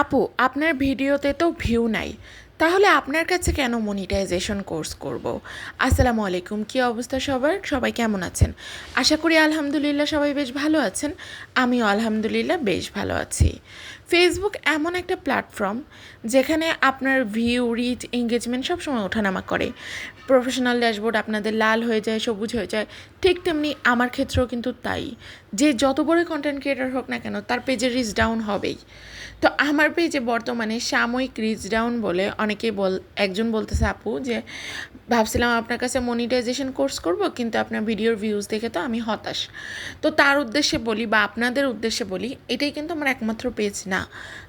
আপু আপনার ভিডিওতে তো ভিউ নাই। তাহলে আপনার কাছে কেন মনিটাইজেশন কোর্স করব? আসসালামু আলাইকুম, কী অবস্থা সবার? সবাই কেমন আছেন? আশা করি আলহামদুলিল্লাহ সবাই বেশ ভালো আছেন। আমিও আলহামদুলিল্লাহ বেশ ভালো আছি। ফেসবুক এমন একটা প্ল্যাটফর্ম যেখানে আপনার ভিউ রিচ এঙ্গেজমেন্ট সবসময় ওঠানামা করে। প্রফেশনাল ড্যাশবোর্ড আপনাদের লাল হয়ে যায়, সবুজ হয়ে যায়। ঠিক তেমনি আমার ক্ষেত্রেও কিন্তু তাই। যে যত বড় কন্টেন্ট ক্রিয়েটার হোক না কেন, তার পেজের রিচ ডাউন হবেই। তো আমার পেজে বর্তমানে সাময়িক রিচ ডাউন বলে অনেকেই বল, একজন বলতেছে, আপু, যে ভাবছিলাম আপনার কাছে মনিটাইজেশন কোর্স করব, কিন্তু আপনার ভিডিওর ভিউজ দেখে তো আমি হতাশ। তো তার উদ্দেশ্যে বলি বা আপনাদের উদ্দেশ্যে বলি, এটাই কিন্তু আমার একমাত্র পেজ না।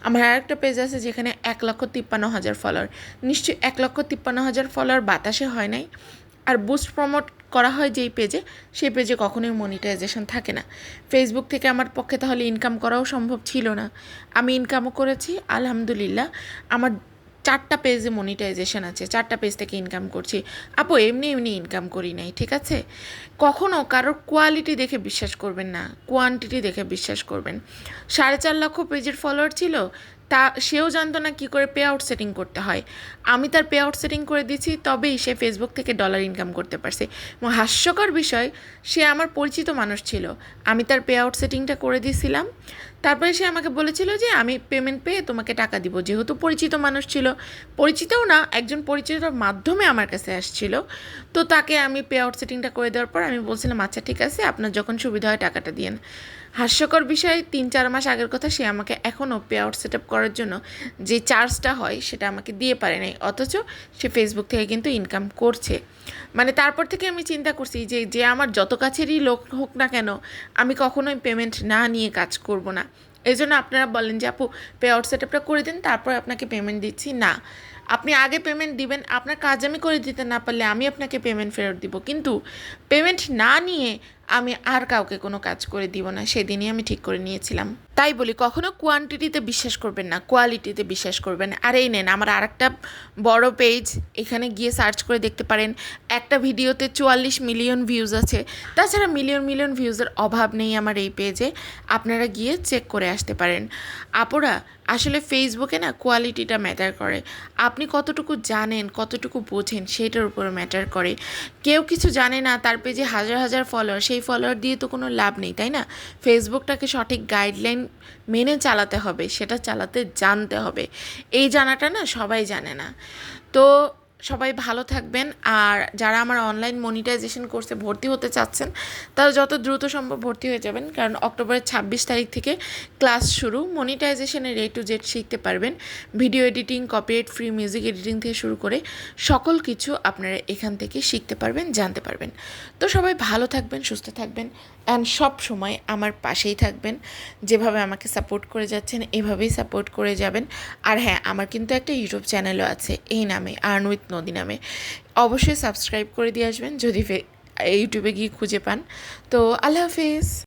আমার আর একটা পেজ আছে যেখানে এক লক্ষ তিপ্পান্ন হাজার ফলোয়ার নিশ্চয়ই এক লক্ষ তিপ্পান্ন হাজার ফলোয়ার বাতাসে হয় নাই। আর বুস্ট প্রমোট করা হয় যেই পেজে সেই পেজে কখনোই মনিটাইজেশন থাকে না। ফেসবুক থেকে আমার পক্ষে তাহলে ইনকাম করাও সম্ভব ছিল না। আমি ইনকামও করেছি, আলহামদুলিল্লাহ। আমার চারটা পেজে মনিটাইজেশন আছে, চারটা পেজ থেকে ইনকাম করছি। আপু, এমনি এমনি ইনকাম করি নাই, ঠিক আছে? কখনও কারোর কোয়ালিটি দেখে বিশ্বাস করবেন না কোয়ান্টিটি দেখে বিশ্বাস করবেন। সাড়ে চার লক্ষ পেজের ফলোয়ার ছিল, তা সেও জানতো না কী করে পে আউট সেটিং করতে হয়। আমি তার পে আউট সেটিং করে দিয়েছি, তবেই সে ফেসবুক থেকে ডলার ইনকাম করতে পারছে। এবং হাস্যকর বিষয়, সে আমার পরিচিত মানুষ ছিল। আমি তার পে আউট সেটিংটা করে দিয়েছিলাম। তারপরে সে আমাকে বলেছিল যে, আমি পেমেন্ট পেয়ে তোমাকে টাকা দিব। যেহেতু পরিচিত মানুষ ছিল। পরিচিতও না, একজন পরিচিতর মাধ্যমে আমার কাছে আসছিল। তো তাকে আমি পে আউট সেটিংটা করে দেওয়ার পর আমি বলছিলাম আচ্ছা ঠিক আছে, আপনার যখন সুবিধা হয় টাকাটা দিয়েন। হাস্যকর বিষয়, তিন, চার মাস আগের কথা, সে আমাকে এখনও পে আউট সেট আপ করার জন্য যে চার্জটা হয়, সেটা আমাকে দিয়ে পারে নাই। অথচ সে ফেসবুক থেকে কিন্তু ইনকাম করছে। মানে তারপর থেকে আমি চিন্তা করছি যে যে আমার যত কাছেরই লোক হোক না কেন, আমি কখনোই পেমেন্ট না নিয়ে কাজ করব না। এই জন্য আপনারা বলেন যে, আপু পে আউট সেট আপটা করে দিন, তারপর আপনাকে পেমেন্ট দিচ্ছি। না। আপনি আগে পেমেন্ট দিবেন, আপনার কাজ আমি করে দিতে না পারলে আমি আপনাকে পেমেন্ট ফেরত দিব। কিন্তু পেমেন্ট না নিয়ে আমি আর কাউকে কোনো কাজ করে দিব না, সেদিনই আমি ঠিক করে নিয়েছিলাম। তাই বলি, কখনো কোয়ান্টিটিতে বিশ্বাস করবেন না কোয়ালিটিতে বিশ্বাস করবেন আর, এই নেন, আমার আরেকটা বড় পেজ এখানে গিয়ে সার্চ করে দেখতে পারেন। একটা ভিডিওতে চুয়াল্লিশ মিলিয়ন ভিউজ আছে। তাছাড়া মিলিয়ন মিলিয়ন ভিউজের অভাব নেই আমার এই পেজে আপনারা গিয়ে চেক করে আসতে পারেন। আপুরা, আসলে ফেসবুকে না কোয়ালিটিটা ম্যাটার করে। আপনি কতটুকু জানেন, কতটুকু বোঝেন, সেটার উপরে ম্যাটার করে। কেউ কিছু জানে না, তার পেজে হাজার হাজার ফলোয়ার সেই ফলোয়ার দিয়ে তো কোনো লাভ নেই, তাই না? ফেসবুকটাকে সঠিক গাইডলাইন মেনে চালাতে হবে, সেটা চালাতে জানতে হবে। এই জানাটা না সবাই জানে না। তো সবাই ভালো থাকবেন। আর যারা আমার অনলাইন মনিটাইজেশন কোর্সে ভর্তি হতে চাচ্ছেন, তারা যত দ্রুত সম্ভব ভর্তি হয়ে যাবেন, কারণ অক্টোবরের ছাব্বিশ তারিখ থেকে ক্লাস শুরু। মনিটাইজেশনের এ টু জেড শিখতে পারবেন। Video editing copyright free music editing থেকে শুরু করে সকল কিছু আপনারা এখান থেকে শিখতে পারবেন, জানতে পারবেন। তো সবাই ভালো থাকবেন, সুস্থ থাকবেন অ্যান্ড সব সময় আমার পাশেই থাকবেন। যেভাবে আমাকে সাপোর্ট করে যাচ্ছেন, এভাবেই সাপোর্ট করে যাবেন। আর হ্যাঁ আমার কিন্তু একটা ইউটিউব চ্যানেলও আছে, এই নামে আর্ন উইথ নদী নামে। অবশ্যই সাবস্ক্রাইব করে দিয়ে আসবেন যদি ইউটিউবে গিয়ে খুঁজে পান। তো আল্লাহ হাফিজ।